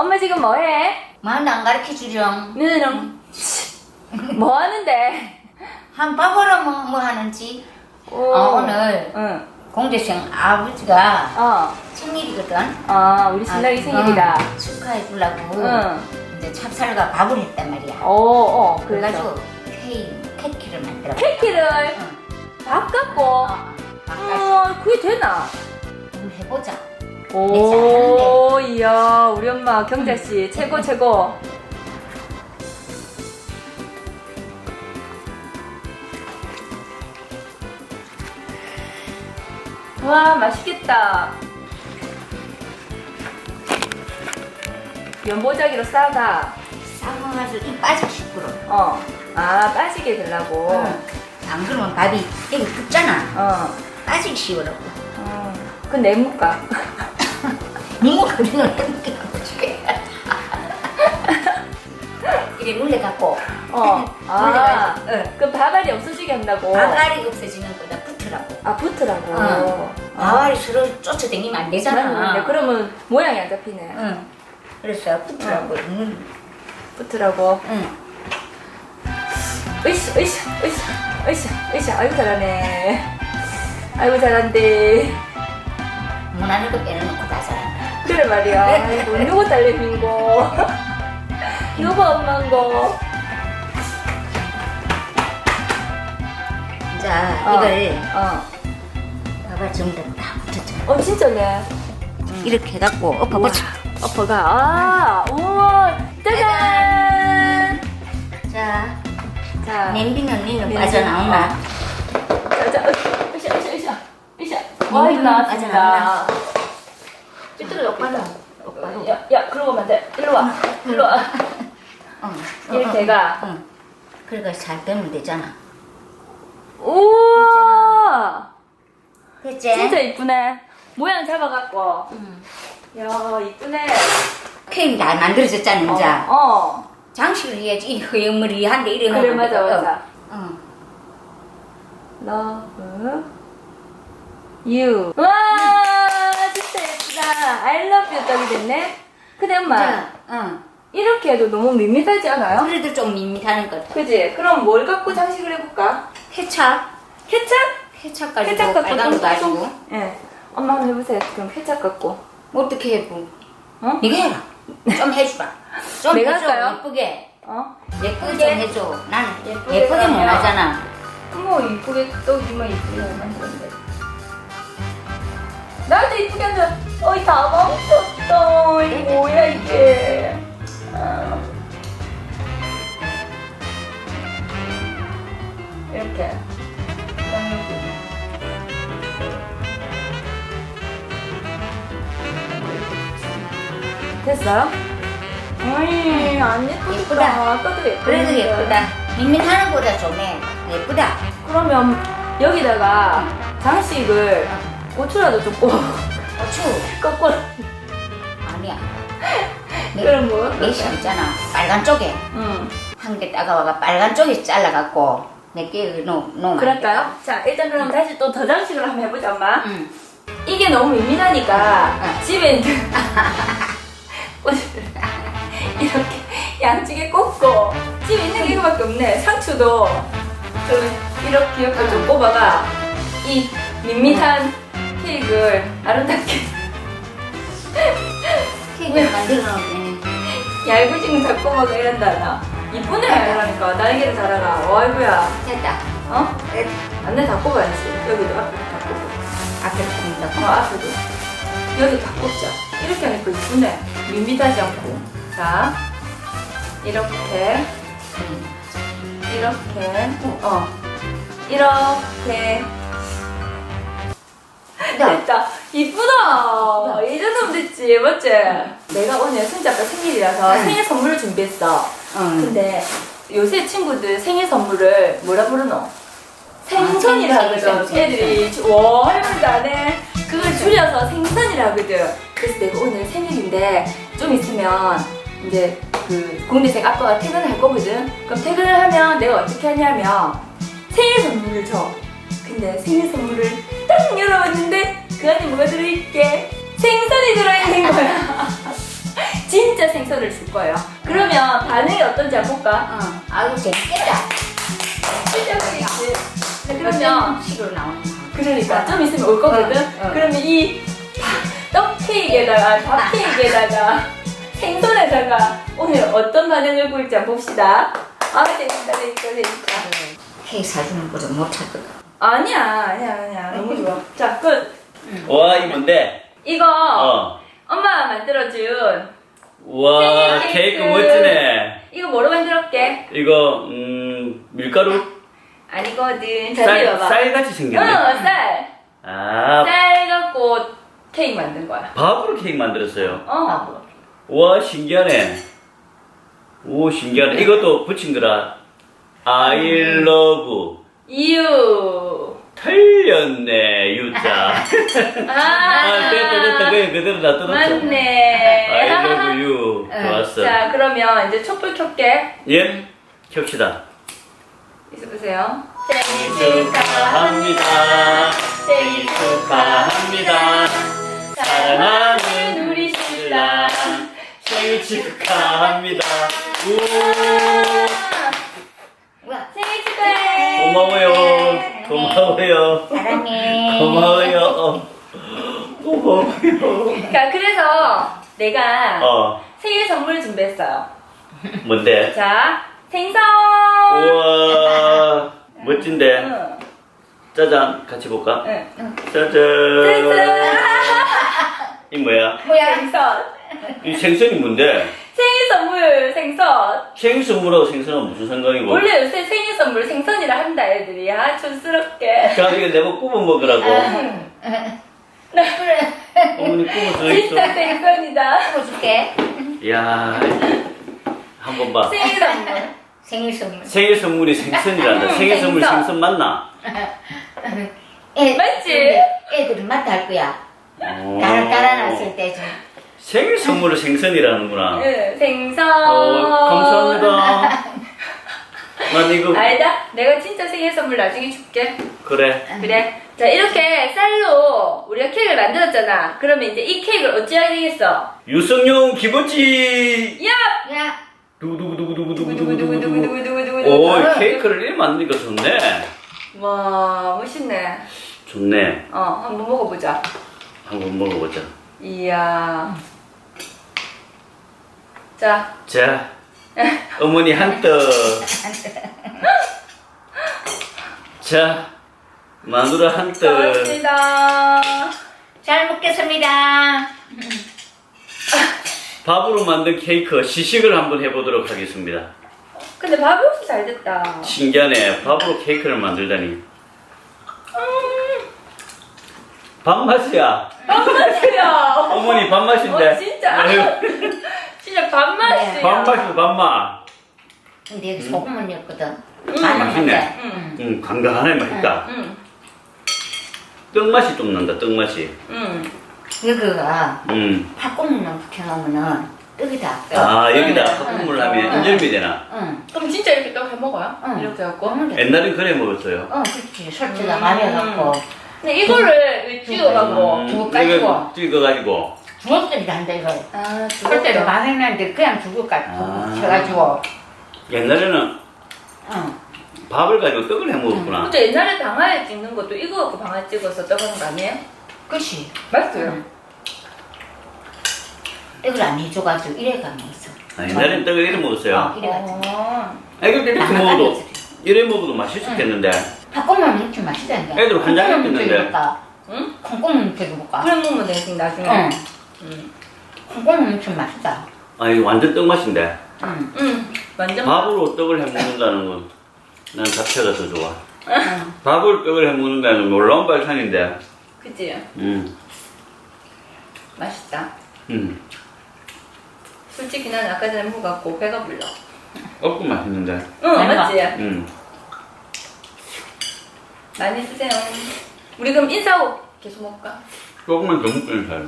엄마 지금 뭐해? 만안 가르쳐 주령. 너는 뭐 하는데? 한 봐봐라 뭐, 뭐 하는지. 오. 어, 오늘 응. 공대생 아버지가 어. 생일이거든. 아 우리 신랑이 아, 생일이다. 어, 축하해 주려고 응. 이제 찹쌀과 밥을 했단 말이야. 오, 어, 그래가지고 그래가지고 케이크, 케이크를 만들어. 케이크를 응. 바꿨고. 어, 바꿔서 어, 그게 되나? 한번 해보자. 오, 이야, 우리 엄마 경자 씨 최고 최고. 와, 맛있겠다. 연보자기로 싸다. 싸가지고 이 빠지기 싶도록. 어. 아, 빠지게 되려고. 응. 안 그러면 밥이 여기 붙잖아. 어. 빠지기 쉬우라고. 어. 그건 내 묵가. 니모 그리는 해볼게 어떻게 이래 눌러갖고 어. 아. 눌러가지고 응. 그 바발이 없어지게 한다고. 바가리 없어지는 거다 붙으라고 아, 붙으라고. 어. 바가리 서로 쫓아다니면 안 되잖아 맞는데 그러면 모양이 안 잡히네. 응. 그래서 붙으라고 응. 붙으라고. 응. 으쌰, 으쌰, 으쌰, 으쌰, 으쌰. 아이고 잘하네. 아이고 잘한대. 거 빼놓고 다 그래 말이야. 아이고 누구 딸내미인고. 누구 엄마인고. 자 어. 이걸 어. 봐봐 전부 다다 붙였잖아 어 진짜네. 이렇게 해갖고 엎어붙여 어퍼가 아, 우와, 짜잔. 자 자, 냄비는 니는. 빠져나오나 짜잔. 으쌰, 으쌰, 으쌰, 으쌰. 와, 냄비는 이거 나왔습니다. 빠져나오나? 삐뚤어 오빠는. 야, 야, 그러고 안 돼. 일로 와. 일로 와. 응. 이렇게 해가. 응. 그러니까 잘 되면 되잖아 우와! 됐지? 진짜 이쁘네. 모양 잡아갖고. 응. 야, 이쁘네. 케이크 다 만들어졌잖아 이제 어, 어. 장식을 해야지 이 허영머리한데 이래 그래, 맞아, 돼. 맞아. 응. Love you. 와. I love you 떡이 됐네. 근데 엄마, 자, 응. 이렇게 해도 너무 밋밋하지 않아요? 그래도 좀 밋밋하는 것 그지? 그럼 뭘 갖고 장식을 해볼까? 케찹 케찹? 케찹 케찹 갖고 빨간 거. 가지고 예. 엄마 한번 해보세요. 그럼 케찹 갖고. 어떻게 해보 어? 네가 해라 좀 해주라 좀 내가 해줘 할까요? 예쁘게 어? 예쁘게 좀 예쁘게? 해줘 나는 예쁘게 예쁘게 못 하면- 하잖아 뭐 이쁘게 떡이만 이쁘게 만들었는데 나도 이쁘게 한다 어이 다 멈췄어 이게 뭐야 이게. 아. 이렇게. 됐어요? 어이 안 예쁘다. 예쁘다. 아까도 예쁘다 그래도 예쁘다. 밋밋하는 거보다 좀해 예쁘다. 그러면 여기다가 장식을 고추라도 좀 꽂- 고추 꺾어 아니야. 그럼 뭐? 내시 있잖아. 빨간 쪽에. 응. 한 개 따가와가 빨간 쪽에 잘라갖고 몇개 놓으면 그럴까요? 자 일단 그럼 다시 또 더 장식을 한번 해보자 엄마. 응. 이게 너무 응. 집에 있는 이렇게 양쪽에 꽂고 집에 있는 게 이거밖에 없네. 상추도. 좀 이렇게 이렇게 좀 꼽아가 이 밋밋한 케이크를 아름답게 케이크 만들어 얇으신 거 잡고 먹어 이런다 나? 이쁘네 그러니까 날개를 달아라 어이구야. 됐다. 어? 됐. 안내 다 꼽아야지. 여기도 앞에 다 꼽고. 앞에 굽는다 어 앞에도? 여기 다 꼽자. 이렇게 하니까 이쁘네 밋밋하지 않고. 자 이렇게. 이렇게. 어 이렇게 됐다 이쁘다 이 정도면 됐지 맞지? 내가 오늘 순자 아빠 생일이라서 응. 생일 선물을 준비했어 응. 근데 요새 친구들 생일 선물을 뭐라 부르노? 생선이라 아, 하거든. 생선, 애들이 와 할머니도 안 해. 그걸 줄여서 생선이라 하거든. 그래서 내가 오늘 생일인데 좀 있으면 이제 그 공대생 아빠가 퇴근할 거거든. 그럼 퇴근을 하면 내가 어떻게 하냐면 생일 선물을 줘. 근데 생일 선물을 딱 열어봤는데 그 안에 뭐가 들어있게 생선이 들어있는 거야. 진짜 생선을 줄 거예요. 그러면 반응이 어떤지 한번 볼까? 어. 아이고 재밌겠다. 네, 그러면 식으로 나오는 거. 그러니까 좀 있으면 올 거거든. 어, 어. 그러면 이 떡 케이크에다가 밥 케이크에다가 생선에다가 오늘 어떤 반응을 보일지 한번 봅시다. 아 재밌다 재밌다 재밌다. 케이크 사주는 거좀 못할 거다. 아 니야 아니야 아니야 너무 좋아. 자 끝. 와, 이 뭔데? 이거 어. 엄마가 만들어준 와, 생일 케이크 케이크. 멋지네. 이거 뭐로 만들었게? 이거, 음, 밀가루? 아니거든. 자세히 쌀. 쌀같이 어, 생겼네. 쌀. 아, 쌀 갖고 케이크 만든 거야. 밥으로 케이크 만들었어요. 어. 와, 신기하네. 오, 신기하네. 이것도 붙인 거라. I love. 이유. 틀렸네, 유자. 아, 아, 됐다, 됐다. 그냥 그대로 놔둬놓자. 맞네. I love you. 좋았어. 자, 그러면 이제 촛불 켤게. 예, 켭시다. 있어보세요. 생일 축하합니다. 생일 축하합니다. 사랑하는 우리 신랑 생일 축하합니다. 우 우와. 고마워요. 고마워요. 사랑해. 고마워요. 고마워요. 자, 그래서 내가 어, 생일 선물 준비했어요. 뭔데? 자, 생선. 우와, 멋진데. 응. 짜잔, 같이 볼까? 응. 짜잔. 짠. 이 뭐야? 뭐야? 생선. 이 생선이 뭔데? 생일 선물 생선. 생일 선물하고 생선은 무슨 상관이고? 원래 요새 생일 선물 생선이라 한다 애들이. 아, 촌스럽게. 자, 이거 내가 구워 먹으라고. 그래. 어머니 줘 진짜. 생선이다. 해줄게. 이야, 한번 봐. 생일 선물. 생일 선물. 생일 선물이 생선이란다. 응, 생일 선물 생선. 생선 맞나? 애, 맞지? 애들은 맛다 할 거야. 오. 따라 따라놨을 때 좀. 생일 선물을 생선이라는구나. 응, 생선. 어, 감사합니다. 난 이거 알다? 내가 진짜 생일 선물 나중에 줄게. 그래. 그래. 자, 이렇게 쌀로 우리가 케이크를 만들었잖아. 그러면 이제 이 케이크를 어찌해야 되겠어? 유성용 기본지. 야! 야, 두구두구두구두구두구두구두구. 두구두구두구두구두구. 오, 케이크를 이렇게 만드니까 좋네. 와, 멋있네. 좋네. 어, 한번 먹어보자. 한번 먹어보자. 이야. 자, 자, 어머니 한 떡. 자, 마누라 한 떡. 고맙습니다. 잘 먹겠습니다. 밥으로 만든 케이크 시식을 한번 해보도록 하겠습니다. 근데 밥이 없이 잘 됐다. 신기하네. 밥으로 케이크를 만들다니. 밥맛이야. 밥맛이야. 어머니 밥맛인데. 어, 진짜. 진짜 밥맛이야. 밥맛이 밥맛. 근데 여기 소금을 넣었거든. 음, 맛있네. 응. 음, 간간하네 맛있다. 응. 떡 맛이 좀 난다. 떡 맛이. 응. 여기가 음. 팥국물만 붙여놓으면은 떡이다. 떡. 아 여기다 응. 팥국물 하면 응. 인절미 되나? 응. 그럼 진짜 이렇게 떡 해 먹어요? 응. 이렇게 해갖고. 옛날엔 그래 먹었어요. 어, 그렇지. 설치가 음. 말해갖고. 근데 이거를 찍어갖고. 음, 두부 가지고. 이거 찍어가지고. 주먹들이 한다, 이거. 아, 설때를 반응했는데 그냥 죽을까 아. 쳐가지고. 옛날에는 응. 밥을 가지고 떡을 해 먹었구나. 근데 옛날에 방아에 찍는 것도 이거 갖고 방아 찍어서 떡하는 거 아니에요? 그치. 맞어요. 응. 떡을 안 해줘가지고 이래가 먹었어. 아, 옛날엔 떡을 이래 먹었어요. 어, 이래 가지고. 어. 아, 이거 이렇게 나만 먹어도. 이래 먹어도 맛있었겠는데. 팥국물 먹지 맛있다니까. 애들 환장했겠는데 응? 콩국물 먹여볼까? 그래 먹으면 되지 나중에. 응. 응. 콩국물 먹으면 맛있다. 아 이거 완전 떡 맛인데. 응. 응. 완전. 밥으로 떡을 해 먹는다는 건난 자체가 더 좋아. 응. 밥으로 떡을 해 먹는다는 건 놀라운 발상인데. 그치? 음, 맛있다. 음. 솔직히 난 아까 전에 먹어갖고 배가 불러. 없고 맛있는데. 응, 잘 맞지? 음. 많이 쓰세요. 우리 그럼 인사하고 계속 먹을까? 조금만 더 먹기는 잘해.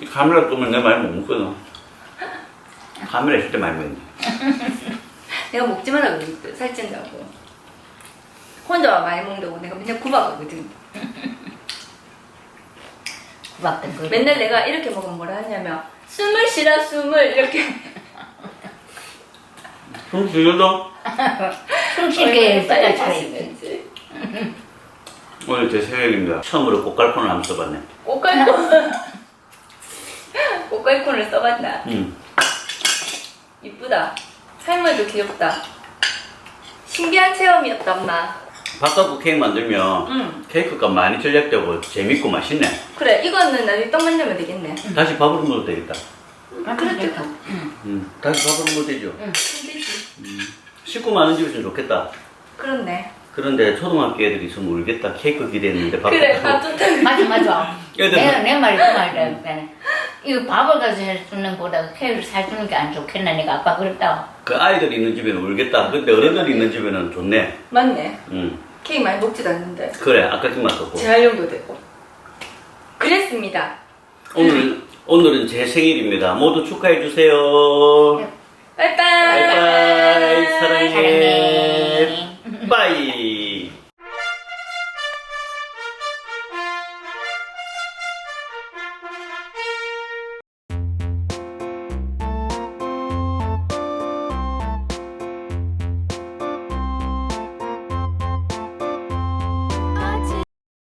이 카메라 끄면 내가 많이 못 먹거든. 카메라 있을 때 많이 먹는데. 내가 먹지 말라 그랬어. 살찐다고. 혼자 많이 먹는다고 내가 맨날 구박하거든. 왔던 거. 맨날 내가 이렇게 먹으면 뭐라 하냐면 숨을 쉬라 숨을 이렇게 숨 쉬어도 숨 빨리 색깔 차려. 오늘 제 생일입니다. 처음으로 꽃갈콘을 한번 써봤네. 꽃갈콘 꽃갈콘을 써봤나 음. 이쁘다 할머니도 귀엽다 신기한 체험이었다 엄마 바깥국 케이크 만들면 응 케이크 값 많이 절약되고 재밌고 맛있네. 그래 이거는 나중에 떡만 넣으면 되겠네 다시 밥으로 먹어도 되겠다. 그렇겠다. 음. 다시 밥으로 먹어도 되죠. 힘들지 식구 많은 집이면 좋겠다. 그렇네 그런데 초등학교 애들이 있으면 울겠다. 케이크 기대했는데 밥 그래 갖다 밥 좋다 맞아 맞아. 애들 내가 내 말이 그 말이야. 이거 밥을 가서 해주는 거보다 케이크를 사주는 게 안 좋겠나 내가 아빠 그랬다. 그 아이들 있는 집에는 울겠다. 근데 어른들 있는 집에는 좋네. 맞네 음. 케이크 많이 먹지도 않는데 그래. 아깝게 맛없고. 재활용도 되고 그랬습니다 오늘 오늘은 제 생일입니다. 모두 축하해 주세요. 빠이빠이 바이바이 사랑해. 사랑해. 빠이.